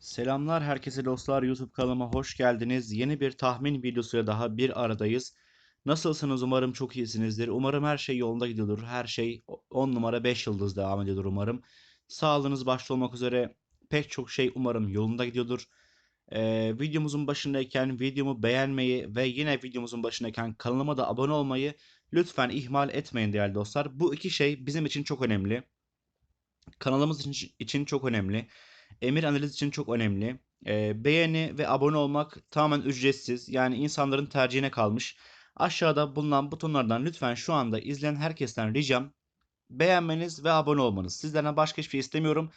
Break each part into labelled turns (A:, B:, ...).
A: Selamlar herkese dostlar YouTube kanalıma hoş geldiniz. Yeni bir tahmin videosuyla daha bir aradayız. Nasılsınız? Umarım çok iyisinizdir. Umarım her şey yolunda gidiyordur. Her şey 10 numara 5 yıldız devam ediyordur umarım. Sağlığınız başta olmak üzere pek çok şey umarım yolunda gidiyordur. Ee, videomuzun başındayken videomu beğenmeyi ve yine videomuzun başındayken kanalıma da abone olmayı lütfen ihmal etmeyin değerli dostlar. Bu iki şey bizim için çok önemli. Kanalımız için, çok önemli. Emir analiz için çok önemli. Ee, beğeni ve abone olmak tamamen ücretsiz. Yani insanların tercihine kalmış. Aşağıda bulunan butonlardan lütfen şu anda izleyen herkesten ricam beğenmeniz ve abone olmanız. Sizlerden başka hiçbir şey istemiyorum.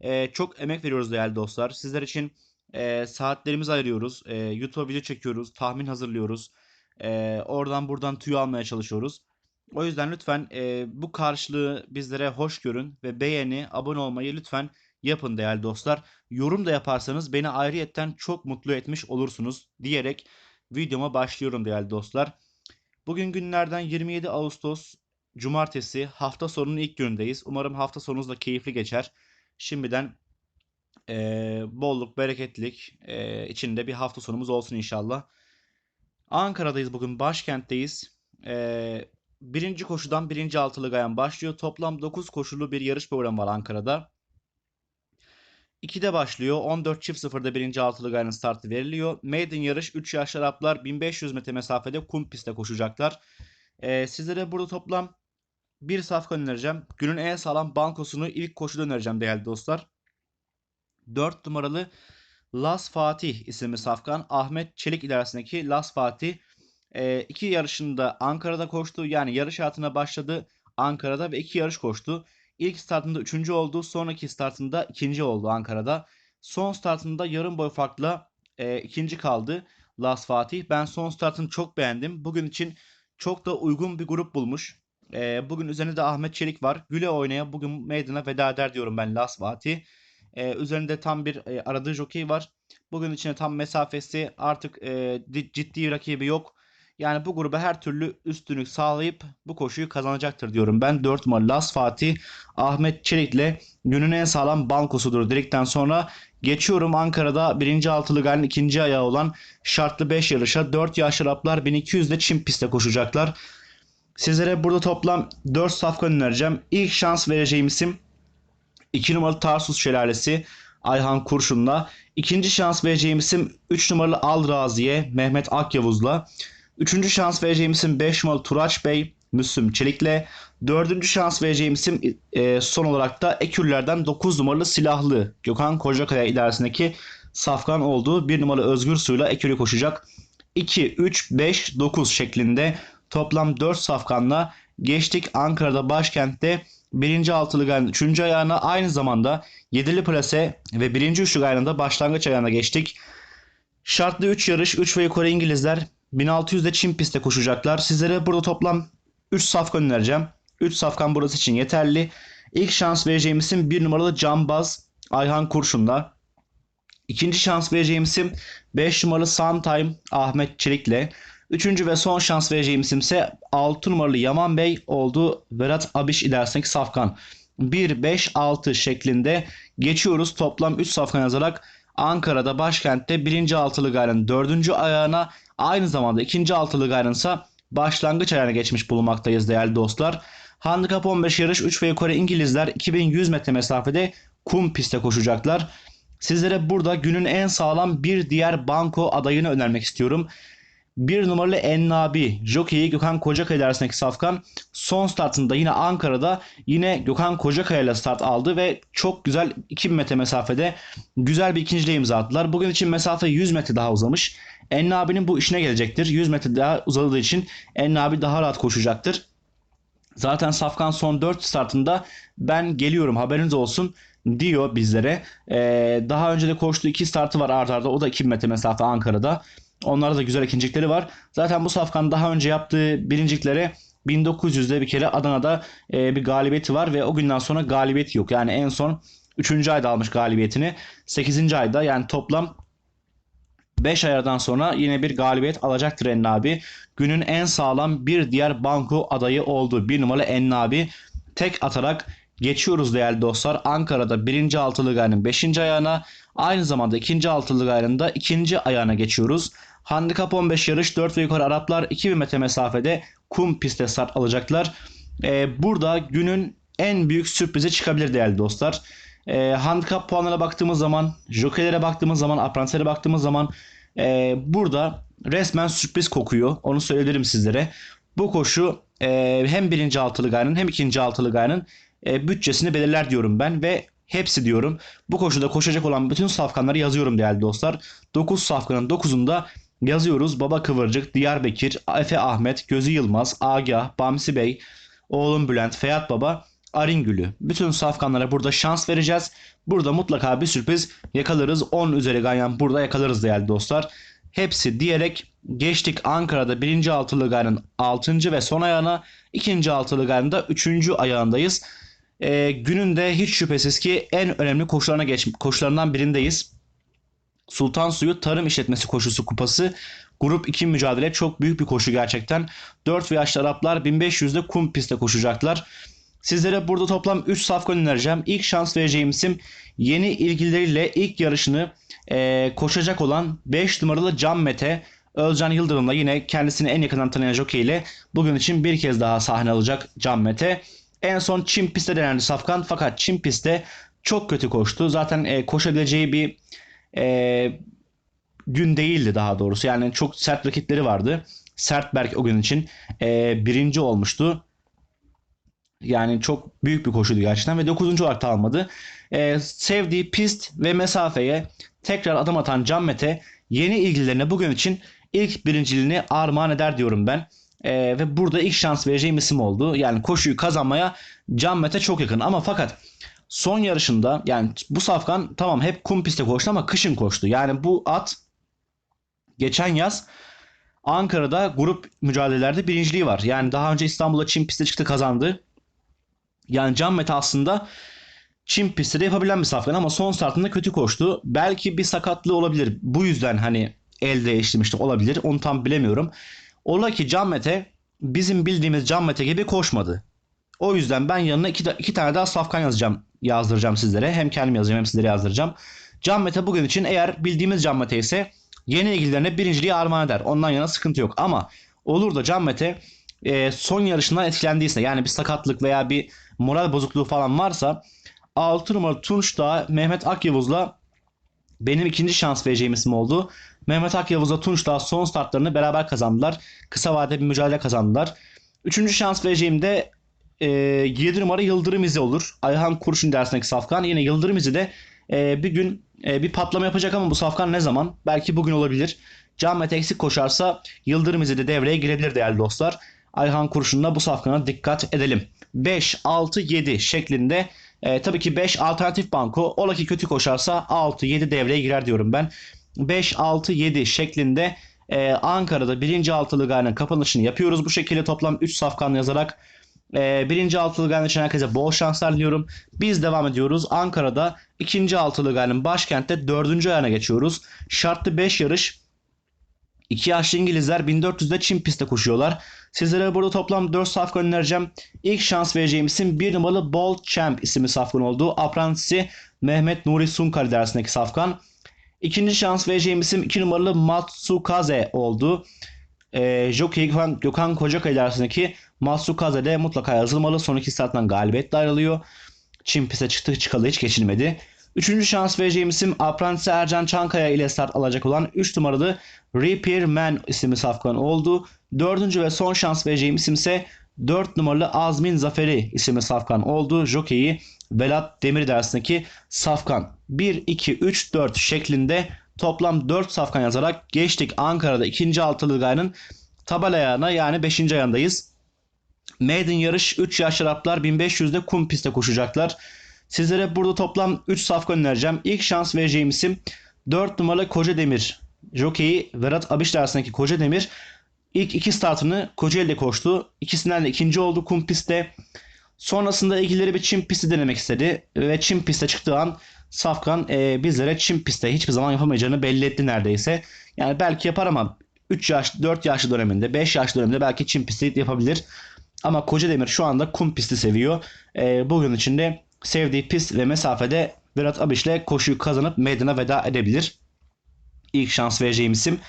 A: Ee, çok emek veriyoruz değerli dostlar. Sizler için e, saatlerimizi ayırıyoruz. E, YouTube video çekiyoruz. Tahmin hazırlıyoruz. E, oradan buradan tüy almaya çalışıyoruz. O yüzden lütfen e, bu karşılığı bizlere hoş görün ve beğeni, abone olmayı lütfen yapın değerli dostlar. Yorum da yaparsanız beni ayrıyetten çok mutlu etmiş olursunuz diyerek videoma başlıyorum değerli dostlar. Bugün günlerden 27 Ağustos Cumartesi hafta sonunun ilk günündeyiz. Umarım hafta sonunuz da keyifli geçer. Şimdiden eee, bolluk, bereketlik eee, içinde bir hafta sonumuz olsun inşallah. Ankara'dayız bugün, başkentteyiz. Eee, birinci koşudan birinci altılı gayan başlıyor. Toplam 9 koşulu bir yarış programı var Ankara'da. 2'de başlıyor. 14 çift sıfırda birinci altılı gayanın startı veriliyor. Maiden yarış 3 yaş Araplar 1500 metre mesafede kum pistte koşacaklar. Eee, sizlere burada toplam bir safka önereceğim. Günün en sağlam bankosunu ilk koşuda önereceğim değerli dostlar. 4 numaralı Las Fatih isimli safkan Ahmet Çelik ilerisindeki Las Fatih e, iki yarışında Ankara'da koştu. Yani yarış hayatına başladı Ankara'da ve iki yarış koştu. İlk startında üçüncü oldu. Sonraki startında ikinci oldu Ankara'da. Son startında yarım boy farkla e, ikinci kaldı Las Fatih. Ben son startını çok beğendim. Bugün için çok da uygun bir grup bulmuş. E, bugün üzerinde de Ahmet Çelik var. Güle oynaya bugün meydana veda eder diyorum ben Las Fatih. E, üzerinde tam bir e, aradığı jockey var. Bugün içine tam mesafesi artık e, di- ciddi rakibi yok. Yani bu gruba her türlü üstünlük sağlayıp bu koşuyu kazanacaktır diyorum. Ben 4 numaralı Las Fatih Ahmet Çelik'le günün en sağlam bankosudur dedikten sonra geçiyorum Ankara'da 1. altılı galin ikinci ayağı olan şartlı 5 yarışa 4 yaş Araplar 1200'de çim pistte koşacaklar. Sizlere burada toplam 4 safka önereceğim. İlk şans vereceğim isim 2 numaralı Tarsus Şelalesi Ayhan Kurşun'la. İkinci şans vereceğim isim 3 numaralı Al Raziye Mehmet Akyavuz'la. Üçüncü şans vereceğim isim 5 numaralı Turaç Bey Müslüm Çelik'le. Dördüncü şans vereceğim isim e, son olarak da Ekürler'den 9 numaralı Silahlı Gökhan Kocakaya ilerisindeki Safkan olduğu 1 numaralı Özgür Su'yla Ekür'ü koşacak. 2, 3, 5, 9 şeklinde toplam 4 safkanla geçtik Ankara'da başkentte 1. altılı gayrının 3. ayağına aynı zamanda 7'li plase ve 1. üçlü gayrının da başlangıç ayağına geçtik. Şartlı 3 yarış 3 ve yukarı İngilizler 1600'de Çin pistte koşacaklar. Sizlere burada toplam 3 safkan önereceğim. 3 safkan burası için yeterli. İlk şans vereceğim isim 1 numaralı Cambaz Ayhan Kurşun'la. İkinci şans vereceğim isim 5 numaralı Suntime Ahmet Çelik'le. Üçüncü ve son şans vereceğim isim ise 6 numaralı Yaman Bey oldu. Berat Abiş ilerisindeki safkan. 1, 5, 6 şeklinde geçiyoruz. Toplam 3 safkan yazarak Ankara'da başkentte 1. altılı gayrının 4. ayağına aynı zamanda 2. altılı gayrının ise başlangıç ayağına geçmiş bulunmaktayız değerli dostlar. Handikap 15 yarış 3 ve yukarı İngilizler 2100 metre mesafede kum pistte koşacaklar. Sizlere burada günün en sağlam bir diğer banko adayını önermek istiyorum. Bir numaralı Ennabi, jockey'i Gökhan Kocakaya arasındaki safkan son startında yine Ankara'da yine Gökhan Kocakaya ile start aldı ve çok güzel 2000 metre mesafede güzel bir ikinciliğe imza attılar. Bugün için mesafe 100 metre daha uzamış. Ennabi'nin bu işine gelecektir. 100 metre daha uzadığı için Ennabi daha rahat koşacaktır. Zaten Safkan son 4 startında ben geliyorum haberiniz olsun diyor bizlere. Ee, daha önce de koştuğu 2 startı var art arda. O da 2000 metre mesafe Ankara'da. Onlarda da güzel ikincilikleri var. Zaten bu Safkan daha önce yaptığı birinciliklere 1900'de bir kere Adana'da e, bir galibiyeti var ve o günden sonra galibiyeti yok. Yani en son 3. ayda almış galibiyetini. 8. ayda yani toplam 5 ayardan sonra yine bir galibiyet alacaktır Ennabi. Günün en sağlam bir diğer banko adayı oldu. Bir numaralı Ennabi tek atarak geçiyoruz değerli dostlar. Ankara'da 1. altılı gayrının 5. ayağına Aynı zamanda ikinci altılık ayrında ikinci ayağına geçiyoruz. Handikap 15 yarış 4 ve yukarı Araplar 2000 metre mesafede kum pistte start alacaklar. Ee, burada günün en büyük sürprizi çıkabilir değerli dostlar. Ee, handikap puanlara baktığımız zaman, jokeylere baktığımız zaman, aprantilere baktığımız zaman e, burada resmen sürpriz kokuyor. Onu söyleyebilirim sizlere. Bu koşu e, hem birinci altılı gayrının hem ikinci altılı gayrının e, bütçesini belirler diyorum ben ve hepsi diyorum. Bu koşuda koşacak olan bütün safkanları yazıyorum değerli dostlar. 9 safkanın 9'unda yazıyoruz. Baba Kıvırcık, Diyarbakır, Efe Ahmet, Gözü Yılmaz, Agah, Bamsi Bey, Oğlum Bülent, Feyat Baba, Aringül'ü. Bütün safkanlara burada şans vereceğiz. Burada mutlaka bir sürpriz yakalarız. 10 üzeri ganyan burada yakalarız değerli dostlar. Hepsi diyerek geçtik Ankara'da birinci altılı gayrının 6. ve son ayağına. ikinci altılı gayrının da 3. ayağındayız. Ee, günün de hiç şüphesiz ki en önemli koşularına geç, koşularından birindeyiz. Sultan Suyu Tarım İşletmesi Koşusu Kupası Grup 2 mücadele çok büyük bir koşu gerçekten. 4 ve yaşlı Araplar 1500'de kum pistte koşacaklar. Sizlere burada toplam 3 safkan önereceğim. İlk şans vereceğim isim yeni ilgileriyle ilk yarışını e, koşacak olan 5 numaralı Can Mete. Özcan Yıldırım'la yine kendisini en yakından tanıyan jockey ile bugün için bir kez daha sahne alacak Can Mete. En son Çin pistte denendi Safkan fakat Çin pistte çok kötü koştu. Zaten e, koşabileceği bir e, gün değildi daha doğrusu. Yani çok sert rakipleri vardı. Sertberg o gün için e, birinci olmuştu. Yani çok büyük bir koşuydu gerçekten ve 9. olarak da almadı. E, sevdiği pist ve mesafeye tekrar adım atan Can Mete yeni ilgilerine bugün için ilk birinciliğini armağan eder diyorum ben. E, ve burada ilk şans vereceğim isim oldu. Yani koşuyu kazanmaya Can Mete çok yakın ama fakat son yarışında yani bu safkan tamam hep kum pistte koştu ama kışın koştu. Yani bu at geçen yaz Ankara'da grup mücadelelerde birinciliği var. Yani daha önce İstanbul'a Çin pistte çıktı kazandı. Yani Can Mete aslında Çin pistte de yapabilen bir safkan ama son startında kötü koştu. Belki bir sakatlığı olabilir. Bu yüzden hani el değiştirmişti olabilir. Onu tam bilemiyorum. Ola ki Can Mete bizim bildiğimiz Can Mete gibi koşmadı. O yüzden ben yanına iki, iki tane daha safkan yazacağım, yazdıracağım sizlere. Hem kendim yazacağım hem sizlere yazdıracağım. Can Mete bugün için eğer bildiğimiz Can Mete ise yeni ilgilerine birinciliği armağan eder. Ondan yana sıkıntı yok. Ama olur da Can Mete e, son yarışından etkilendiyse yani bir sakatlık veya bir moral bozukluğu falan varsa 6 numaralı Tunç da Mehmet Akyavuz'la benim ikinci şans vereceğim isim oldu. Mehmet Akyavuz'la Tunç da son startlarını beraber kazandılar. Kısa vadede bir mücadele kazandılar. Üçüncü şans vereceğim de e, 7 numara Yıldırım İzi olur. Ayhan Kurşun dersindeki Safkan. Yine Yıldırım İzi de e, bir gün e, bir patlama yapacak ama bu Safkan ne zaman? Belki bugün olabilir. Can Mete eksik koşarsa Yıldırım İzi de devreye girebilir değerli dostlar. Ayhan Kurşun'la bu safkana dikkat edelim. 5, 6, 7 şeklinde e, tabii ki 5 alternatif banko. Ola ki kötü koşarsa 6, 7 devreye girer diyorum ben. 5, 6, 7 şeklinde e, Ankara'da birinci altılı gayrının kapanışını yapıyoruz. Bu şekilde toplam 3 safkan yazarak e, birinci altılı gayrı için herkese bol şanslar diliyorum. Biz devam ediyoruz. Ankara'da ikinci altılı gayrının başkentte dördüncü ayağına geçiyoruz. Şartlı 5 yarış. İki yaşlı İngilizler 1400'de Çin pistte koşuyorlar. Sizlere burada toplam 4 safkan önereceğim. İlk şans vereceğim isim 1 numaralı Bold Champ isimli safkan oldu. Aprantisi Mehmet Nuri Sunkari dersindeki safkan. İkinci şans vereceğim isim 2 numaralı Matsukaze oldu. E, Jockey Gökhan, Gökhan Kocakay dersindeki Matsukaze de mutlaka yazılmalı. Son iki starttan galibiyetle ayrılıyor. Çin piste çıktı çıkalı hiç geçilmedi. Üçüncü şans vereceğim isim Aprantisi Ercan Çankaya ile start alacak olan 3 numaralı Repair Man isimli safkan oldu. Dördüncü ve son şans vereceğim isim ise 4 numaralı Azmin Zaferi isimli safkan oldu. Jockey'i Velat Demir dersindeki safkan 1, 2, 3, 4 şeklinde toplam 4 safkan yazarak geçtik Ankara'da ikinci altılı gayrının tabel ayağına yani 5. ayağındayız. Maiden yarış 3 yaş Araplar 1500'de kum pistte koşacaklar. Sizlere burada toplam 3 safkan önereceğim. İlk şans vereceğim isim 4 numaralı Koca Demir. Jockey'i Verat Abiş dersindeki Koca Demir ilk iki startını Kocaeli'de koştu. İkisinden de ikinci oldu kum pistte. Sonrasında ilgileri bir Çin pisti denemek istedi. Ve Çin piste çıktığı an Safkan e, bizlere Çin pistte hiçbir zaman yapamayacağını belli etti neredeyse. Yani belki yapar ama 3 yaş, 4 yaşlı döneminde, 5 yaşlı döneminde belki Çin pisti yapabilir. Ama Koca Demir şu anda kum pisti seviyor. E, bugün içinde sevdiği pist ve mesafede Berat Abiş'le koşuyu kazanıp meydana veda edebilir. İlk şans vereceğim isim.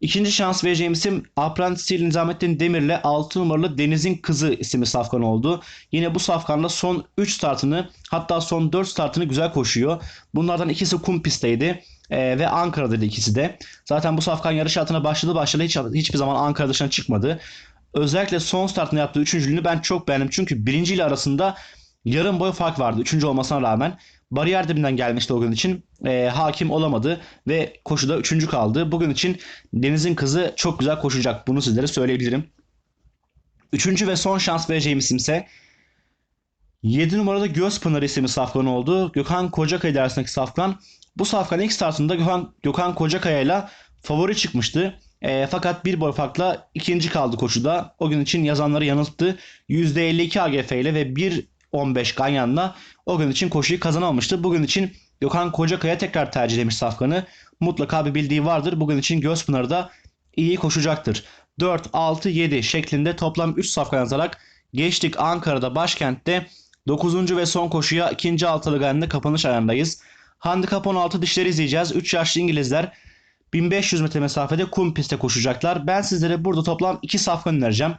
A: İkinci şans vereceğim isim Apprentice'li Nizamettin Demir'le 6 numaralı Deniz'in Kızı isimli safkan oldu. Yine bu safkanla son 3 startını hatta son 4 startını güzel koşuyor. Bunlardan ikisi kum pistteydi ee, ve Ankara'daydı ikisi de. Zaten bu safkan yarış hayatına başladı başladı hiç, hiçbir zaman Ankara dışına çıkmadı. Özellikle son startını yaptığı üçüncülüğünü ben çok beğendim. Çünkü birinci ile arasında yarım boy fark vardı. Üçüncü olmasına rağmen. Bariyer dibinden gelmişti o gün için. E, hakim olamadı ve koşuda üçüncü kaldı. Bugün için Deniz'in kızı çok güzel koşacak. Bunu sizlere söyleyebilirim. Üçüncü ve son şans vereceğim isimse 7 numarada Gözpınar isimli safkan oldu. Gökhan Kocakaya dersindeki safkan. Bu safkan ilk startında Gökhan, Gökhan Kocakaya ile favori çıkmıştı. E, fakat bir boy farkla ikinci kaldı koşuda. O gün için yazanları yanılttı. %52 AGF ile ve 1.15 Ganyan'la o gün için koşuyu kazanamamıştı. Bugün için Gökhan Kocakaya tekrar tercih etmiş safkanı. Mutlaka bir bildiği vardır. Bugün için Gözpınar'da iyi koşacaktır. 4, 6, 7 şeklinde toplam 3 safkan yazarak geçtik Ankara'da başkentte 9. ve son koşuya 2. altılı ganyanında kapanış ayarındayız. Handikap 16 dişleri izleyeceğiz. 3 yaşlı İngilizler 1500 metre mesafede kum pistte koşacaklar. Ben sizlere burada toplam 2 safkan önereceğim.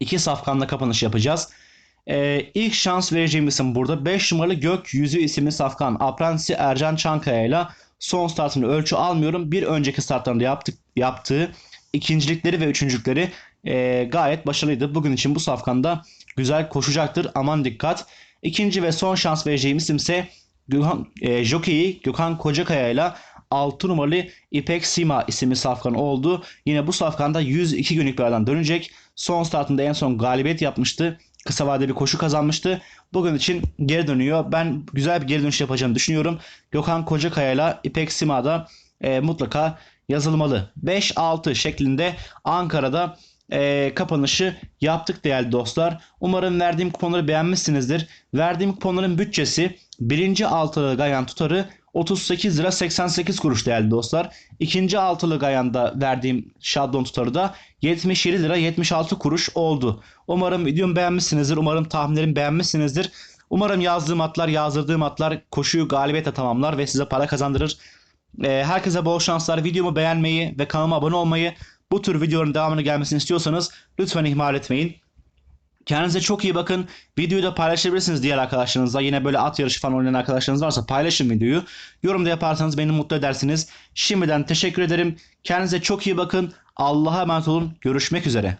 A: 2 safkanla kapanış yapacağız. Ee, ilk şans vereceğim isim burada 5 numaralı Gök Yüzü isimli safkan. Apprentice Ercan Çankaya ile son startını ölçü almıyorum. Bir önceki startlarında yaptık, yaptığı ikincilikleri ve üçüncülükleri e, gayet başarılıydı. Bugün için bu safkanda güzel koşacaktır. Aman dikkat. İkinci ve son şans vereceğim isim ise Gökhan, e, Jockey'i Gökhan Kocakaya ile 6 numaralı İpek Sima isimli safkan oldu. Yine bu safkanda 102 günlük bir aradan dönecek. Son startında en son galibiyet yapmıştı. Kısa vadeli bir koşu kazanmıştı. Bugün için geri dönüyor. Ben güzel bir geri dönüş yapacağını düşünüyorum. Gökhan Kocakaya ile İpek Sima'da e, mutlaka yazılmalı. 5-6 şeklinde Ankara'da e, kapanışı yaptık değerli dostlar. Umarım verdiğim kuponları beğenmişsinizdir. Verdiğim kuponların bütçesi birinci altılı gayan tutarı 38 lira 88 kuruş değerli dostlar. İkinci altılı gayanda verdiğim şablon tutarı da 77 lira 76 kuruş oldu. Umarım videomu beğenmişsinizdir. Umarım tahminlerimi beğenmişsinizdir. Umarım yazdığım atlar, yazdırdığım atlar koşuyu galibiyetle tamamlar ve size para kazandırır. Ee, herkese bol şanslar. Videomu beğenmeyi ve kanalıma abone olmayı, bu tür videoların devamını gelmesini istiyorsanız lütfen ihmal etmeyin. Kendinize çok iyi bakın. Videoyu da paylaşabilirsiniz diğer arkadaşlarınızla. Yine böyle at yarışı falan oynayan arkadaşlarınız varsa paylaşın videoyu. Yorum da yaparsanız beni mutlu edersiniz. Şimdiden teşekkür ederim. Kendinize çok iyi bakın. Allah'a emanet olun. Görüşmek üzere.